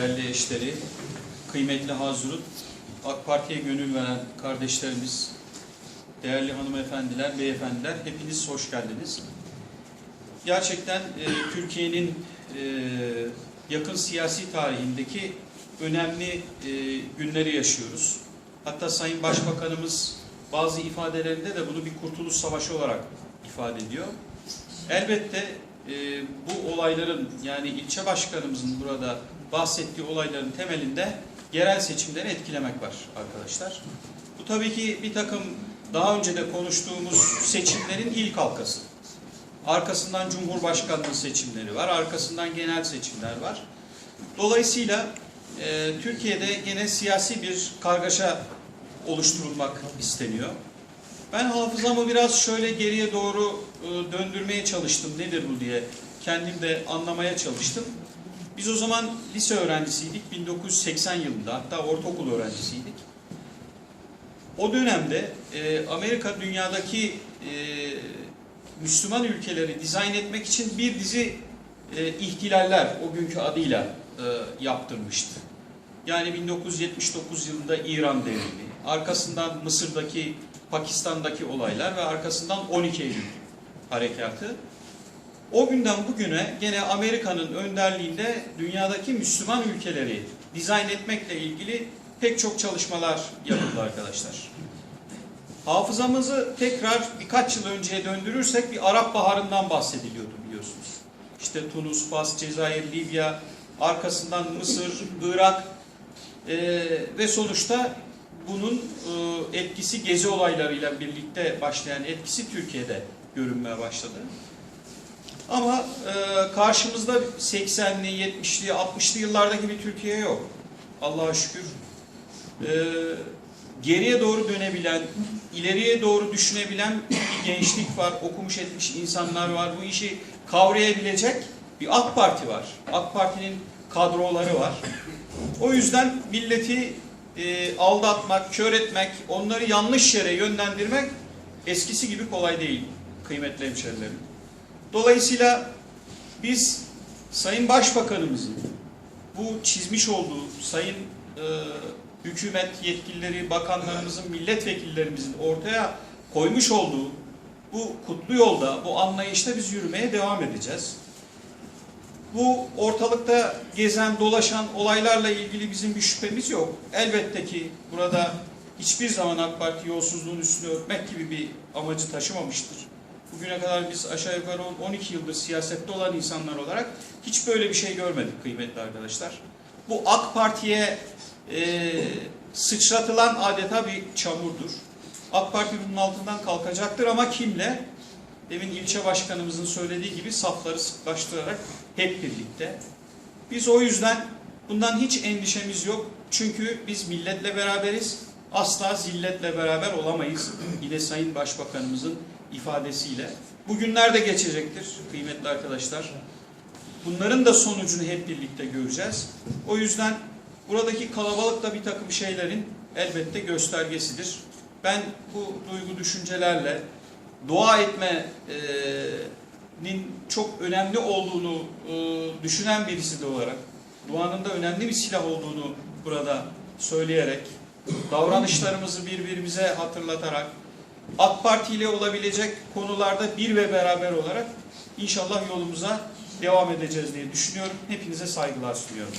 değerli eşleri, kıymetli Hazırut, AK Parti'ye gönül veren kardeşlerimiz, değerli hanımefendiler, beyefendiler, hepiniz hoş geldiniz. Gerçekten e, Türkiye'nin e, yakın siyasi tarihindeki önemli e, günleri yaşıyoruz. Hatta Sayın Başbakanımız bazı ifadelerinde de bunu bir kurtuluş savaşı olarak ifade ediyor. Elbette e, bu olayların yani ilçe başkanımızın burada bahsettiği olayların temelinde yerel seçimleri etkilemek var arkadaşlar. Bu tabii ki bir takım daha önce de konuştuğumuz seçimlerin ilk halkası. Arkasından Cumhurbaşkanlığı seçimleri var, arkasından genel seçimler var. Dolayısıyla e, Türkiye'de gene siyasi bir kargaşa oluşturulmak isteniyor. Ben hafızamı biraz şöyle geriye doğru e, döndürmeye çalıştım. Nedir bu diye kendim de anlamaya çalıştım. Biz o zaman lise öğrencisiydik. 1980 yılında hatta ortaokul öğrencisiydik. O dönemde e, Amerika dünyadaki e, Müslüman ülkeleri dizayn etmek için bir dizi e, ihtilaller o günkü adıyla e, yaptırmıştı. Yani 1979 yılında İran devrimi, arkasından Mısır'daki, Pakistan'daki olaylar ve arkasından 12 Eylül harekatı. O günden bugüne gene Amerika'nın önderliğinde dünyadaki Müslüman ülkeleri dizayn etmekle ilgili pek çok çalışmalar yapıldı arkadaşlar. Hafızamızı tekrar birkaç yıl önceye döndürürsek bir Arap Baharı'ndan bahsediliyordu biliyorsunuz. İşte Tunus, Fas, Cezayir, Libya, arkasından Mısır, Irak e, ve sonuçta bunun e, etkisi gezi olaylarıyla birlikte başlayan etkisi Türkiye'de görünmeye başladı. Ama e, karşımızda 80'li, 70'li, 60'lı yıllardaki bir Türkiye yok. Allah'a şükür. E, geriye doğru dönebilen, ileriye doğru düşünebilen bir gençlik var, okumuş etmiş insanlar var. Bu işi kavrayabilecek bir AK Parti var. AK Parti'nin kadroları var. O yüzden milleti e, aldatmak, kör etmek, onları yanlış yere yönlendirmek eskisi gibi kolay değil kıymetli hemşerilerim. Dolayısıyla biz Sayın Başbakanımızın bu çizmiş olduğu Sayın e, hükümet yetkilileri, bakanlarımızın, milletvekillerimizin ortaya koymuş olduğu bu kutlu yolda, bu anlayışta biz yürümeye devam edeceğiz. Bu ortalıkta gezen, dolaşan olaylarla ilgili bizim bir şüphemiz yok. Elbette ki burada hiçbir zaman AK Parti yolsuzluğun üstünü örtmek gibi bir amacı taşımamıştır. Bugüne kadar biz aşağı yukarı 12 yıldır siyasette olan insanlar olarak hiç böyle bir şey görmedik kıymetli arkadaşlar. Bu AK Parti'ye e, sıçratılan adeta bir çamurdur. AK Parti bunun altından kalkacaktır ama kimle? Demin ilçe başkanımızın söylediği gibi safları sıklaştırarak hep birlikte. Biz o yüzden bundan hiç endişemiz yok. Çünkü biz milletle beraberiz. Asla zilletle beraber olamayız. Yine Sayın Başbakanımızın ifadesiyle. Bugünler de geçecektir kıymetli arkadaşlar. Bunların da sonucunu hep birlikte göreceğiz. O yüzden buradaki kalabalık da bir takım şeylerin elbette göstergesidir. Ben bu duygu düşüncelerle dua etmenin çok önemli olduğunu e, düşünen birisi de olarak, duanın da önemli bir silah olduğunu burada söyleyerek, davranışlarımızı birbirimize hatırlatarak, AK Parti ile olabilecek konularda bir ve beraber olarak inşallah yolumuza devam edeceğiz diye düşünüyorum. Hepinize saygılar sunuyorum.